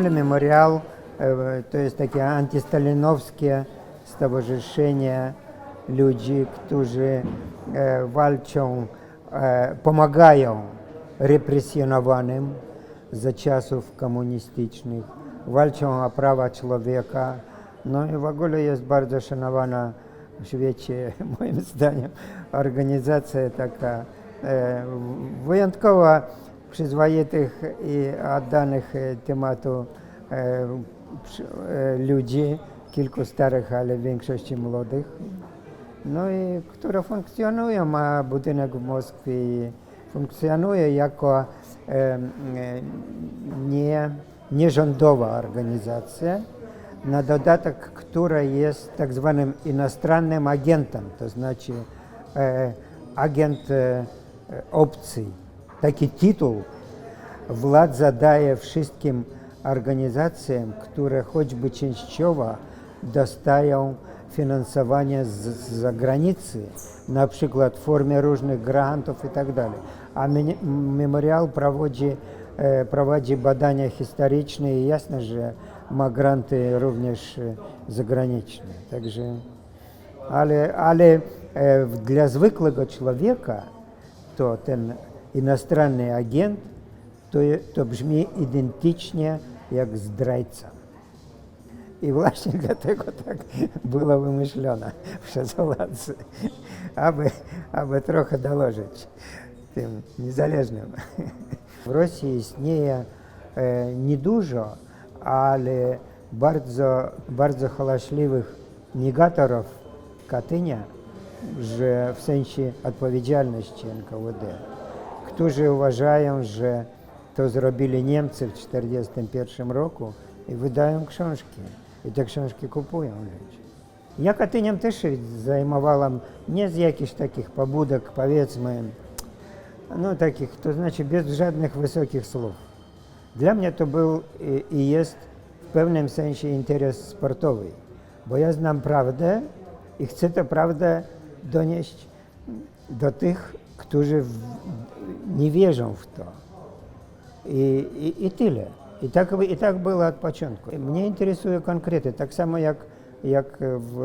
memorial e, to jest takie antystalinowskie stowarzyszenie ludzi, którzy e, walczą, pomagają represjonowanym za czasów komunistycznych, walczą o prawa człowieka. No i w ogóle jest bardzo szanowana w świecie, moim zdaniem, organizacja taka wyjątkowo przyzwoitych i oddanych e, tematu e, e, ludzi, kilku starych, ale w większości młodych. No i które funkcjonują, a budynek w Moskwie funkcjonuje jako nie, nierządowa organizacja, na dodatek, która jest tak zwanym inostrannym agentem, to znaczy agent obcy. Taki tytuł władza daje wszystkim organizacjom, które choćby częściowo dostają finansowanie z, zagranicy, na przykład w formie różnych grantów i tak. A memorial prowadzi, e, prowadzi badania historyczne i jasne, że ma granty również e, zagraniczne. Także, ale e, dla zwykłego człowieka to ten inostranny agent to, je- to brzmi identycznie jak zdrajca. I właśnie dlatego tak było wymyślone przez władzy, aby, aby trochę dołożyć tym niezależnym. W Rosji istnieje e, niedużo, ale bardzo, bardzo hałaśliwych negatorów Katynia, że w sensie odpowiedzialności NKWD, którzy uważają, że to zrobili Niemcy w 1941 roku i wydają książki. I te książki kupują ludzie. Ja Katyniem też zajmowałam nie z jakichś takich pobudek, powiedzmy, no takich, to znaczy bez żadnych wysokich słów. Dla mnie to był i jest w pewnym sensie interes sportowy, bo ja znam prawdę i chcę tę prawdę donieść do tych, którzy w, nie wierzą w to. I, i, i tyle. I tak, I tak było od początku. Mnie interesują konkrety, tak samo jak, jak w,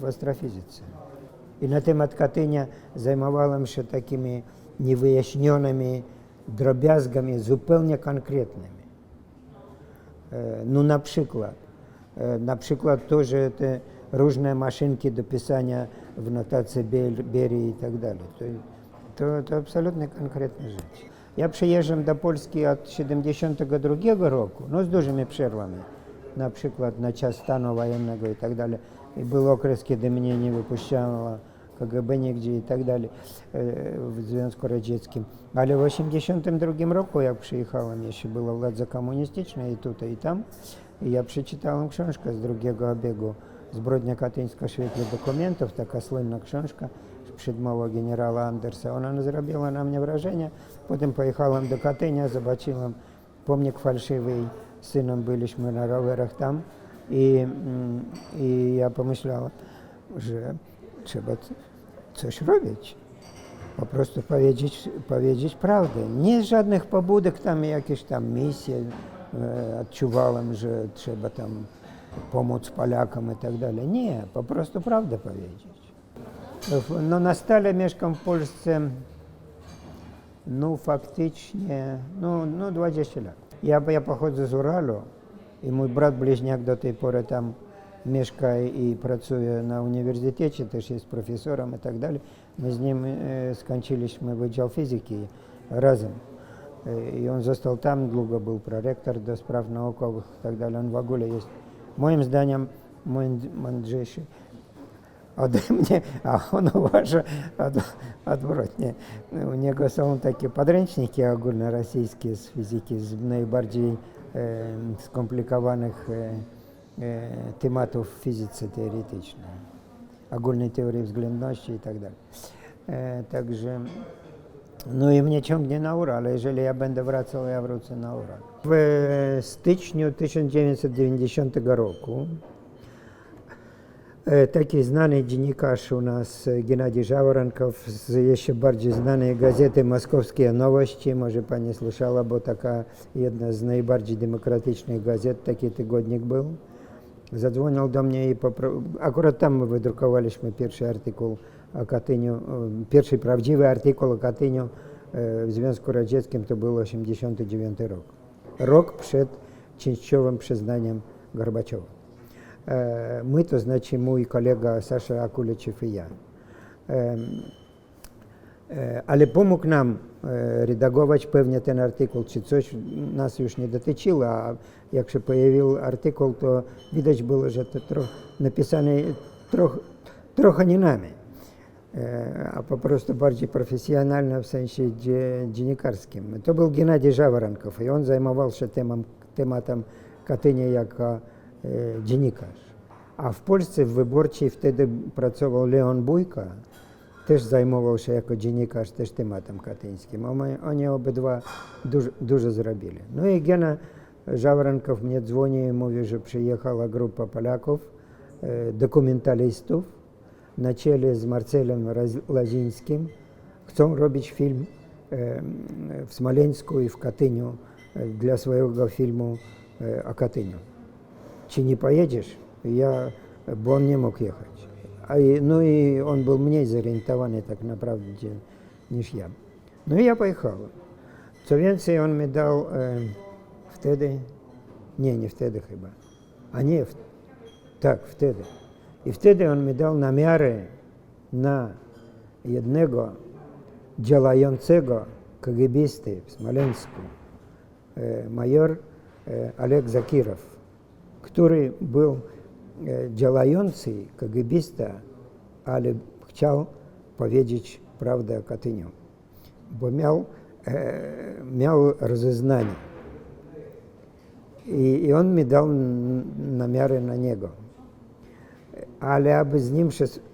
w astrofizyce. I na temat Katynia zajmowałem się takimi niewyjaśnionymi drobiazgami zupełnie konkretnymi. E, No na przykład, e, na przykład to, że te różne maszynki do pisania w notacji Berii i tak dalej. To, to, absolutnie konkretne rzeczy. Ja przyjeżdżam do Polski od 72 roku, no z dużymi przerwami, na przykład na czas stanu wojennego i tak dalej. I był okres, kiedy mnie nie wypuszczano KGB nigdzie i tak dalej e, w Związku Radzieckim. Ale w 82 roku, jak przyjechałem, jeszcze była władza komunistyczna i tutaj i tam, ja przeczytałem książkę z drugiego obiegu Zbrodnia katyńska świetle dokumentów, taka słynna książka przedmowa generała Andersa. Ona zrobiła na mnie wrażenie. Potem pojechałem do Katynia, zobaczyłem pomnik fałszywy, z synem byliśmy na rowerach tam i, mm, i ja pomyślałem, że trzeba coś robić. Po prostu powiedzieć, powiedzieć prawdę. Nie żadnych pobudek, tam jakieś tam misje. E, odczuwałem, że trzeba tam pomóc Polakom i tak dalej. Nie, po prostu prawdę powiedzieć. Stale mieszkam w Polsce no faktycznie no, no 20 lat. Ja, ja pochodzę z Uralu i mój brat bliźniak do tej pory tam mieszka i pracuje na uniwersytecie, też jest profesorem i tak dalej. My z nim e, skończyliśmy Wydział Fizyki razem. E, I on został tam, długo był prorektor do spraw naukowych i tak dalej. On w ogóle jest moim zdaniem mąd- mądrzejszy ode mnie, a on uważa od, odwrotnie. U niego są takie podręczniki ogólnorosyjskie z fizyki, z najbardziej e, skomplikowanych e, e, tematów w fizyce teoretycznej, ogólnej teorii względności i tak dalej. E, także no i mnie ciągnie na Ural, jeżeli ja będę wracał, ja wrócę na Ural. W styczniu 1990 roku E, taki znany dziennikarz u nas, e, Gennadij Żaworankow z jeszcze bardziej znanej gazety Moskowskie Nowości, może Pani słyszała, bo taka jedna z najbardziej demokratycznych gazet, taki tygodnik był. Zadzwonił do mnie i akurat tam my wydrukowaliśmy pierwszy artykuł o Katyniu, pierwszy prawdziwy artykuł o Katyniu e, w Związku Radzieckim, to był 89 rok. Rok przed częściowym przyznaniem Gorbaczowa. Mój kolega Sasza Akuleczew i ja. Em, e, Ale pomógł nam e, redagować pewnie ten artykuł, czy coś nas już nie dotyczyło, a jak się pojawił artykuł, to widać było, że to trochę napisane troch, trochę nie nami, e, a po prostu bardziej profesjonalne w sensie dzie- dziennikarskim. To był Gennady Żawarankow i on zajmował się temam, e, dziennikarz. A w Polsce w Wyborczej wtedy pracował Leon Bójka, też zajmował się jako dziennikarz też tematem katyńskim. Oni, obydwa dużo, dużo zrobili. No i Gena Żawrankow mnie dzwoni i mówi, że przyjechała grupa Polaków, e, dokumentalistów na czele z Marcelem Lazińskim. Chcą robić film e, w Smoleńsku i w Katyniu dla swojego filmu o Katyniu. Czy nie pojedziesz? Ja, bo on nie mógł jechać. A i, no i on był mniej zorientowany tak naprawdę niż ja. No i ja pojechałem. Co więcej, on mi dał e, wtedy, nie, nie wtedy chyba, a nie, w, tak, wtedy. I wtedy on mi dał namiary na jednego działającego KGBisty w Smoleńsku, e, major e, Oleg Zakirow, który był e, działający KGBista, ale chciał powiedzieć prawdę o Katyniu, bo miał, e, miał rozeznanie. I, on mi dał namiary na niego. Ale aby z nim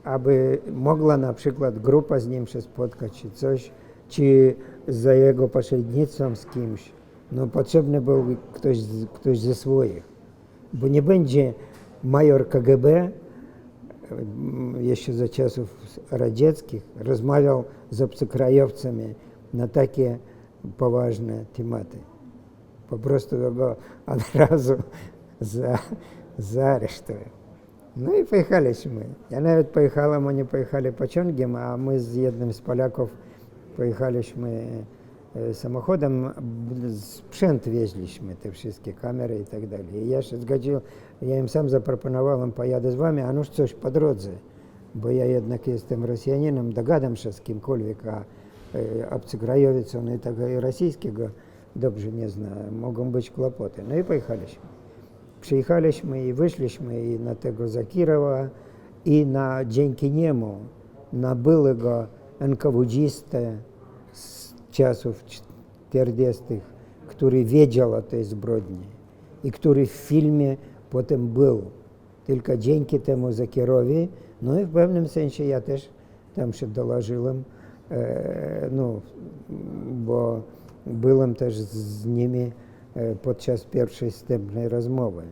aby mogła na przykład grupa z nim się spotkać, czy coś, czy za jego pośrednictwem z kimś, no potrzebny był ktoś, ktoś ze swoich. Bo nie będzie major KGB, m, jeszcze za czasów radzieckich, rozmawiał z obcokrajowcami na takie poważne tematy. Po prostu go od razu za, zaaresztują. No i pojechaliśmy. Ja nawet pojechałem, oni pojechali pociągiem, a my z jednym z Polaków pojechaliśmy e, samochodem, b- sprzęt wieźliśmy, te wszystkie kamery i tak dalej. I ja się zgodził, ja im sam zaproponowałem, pojadę z wami, a nuż coś po drodze, bo ja jednak jestem Rosjaninem, dogadam się z kimkolwiek, a e, obcokrajowiec, on i tego i rosyjskiego dobrze nie zna, mogą być kłopoty. No i pojechaliśmy. Przyjechaliśmy i wyszliśmy i na tego Zakirowa i na dzięki niemu na byłego NKWDzistę z czasów 40., który wiedział o tej zbrodni i który w filmie potem był. Tylko dzięki temu Zakirowi, no i w pewnym sensie ja też tam się dołożyłem, e, no, bo byłem też z nimi e, podczas pierwszej wstępnej rozmowy,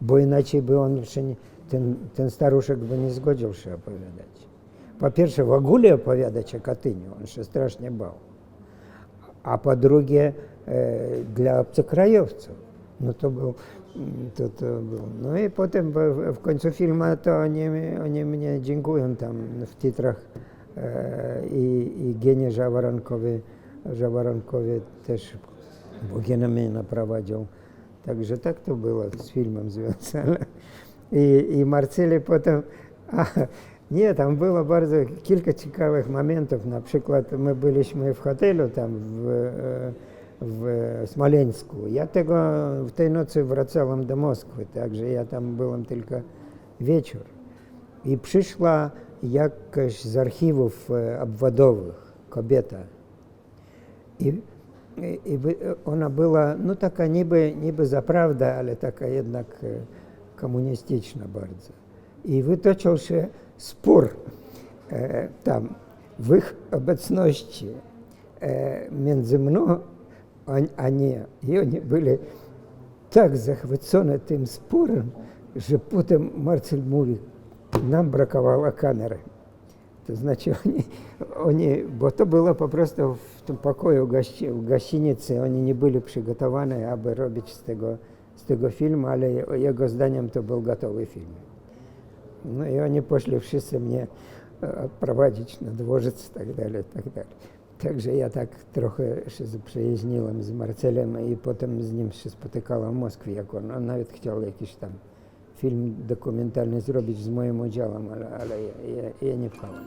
bo inaczej by on się nie, ten, ten staruszek by nie zgodził się opowiadać. Po pierwsze, w ogóle opowiadać o Katyniu, on się strasznie bał. A po drugie, e, dla obcokrajowców. No to był, to, był. No i potem w, końcu filmu to oni, oni mnie dziękują tam w titrach e, i, i Genie Żawarankowi, Żawarankowi też, bo Gena mnie naprowadził. Także tak to było z filmem związane. I, i potem, nie, tam było bardzo kilka ciekawych momentów. Na przykład my byliśmy w hotelu tam w, e, w Smoleńsku. Ja tego w tej nocy wracałem do Moskwy, także ja tam byłem tylko wieczór. I przyszła jakaś z archiwów e, obwodowych kobieta. I, i, i by- ona była, no taka niby, niby za prawdę, ale taka jednak e, komunistyczna bardzo. I wytoczył się spór e, tam w ich obecności e, między mną a, a nie. I oni byli tak zachwycone tym sporem, że potem Marcel mówi, Nam brakowało kamery. To znaczy oni, oni, bo to było po prostu w tym pokoju gości, w gościnicy, oni nie byli przygotowani, aby robić z tego, z tego No oni poszli wszyscy mnie e, prowadzić na dworzec i tak dalej, tak dalej. Także ja tak trochę się zaprzyjaźniłem z Marcelem i potem z nim się spotykałem w Moskwie, jak on, on nawet chciał jakiś tam film dokumentalny zrobić z moim udziałem, ale, ja, nie pchałem.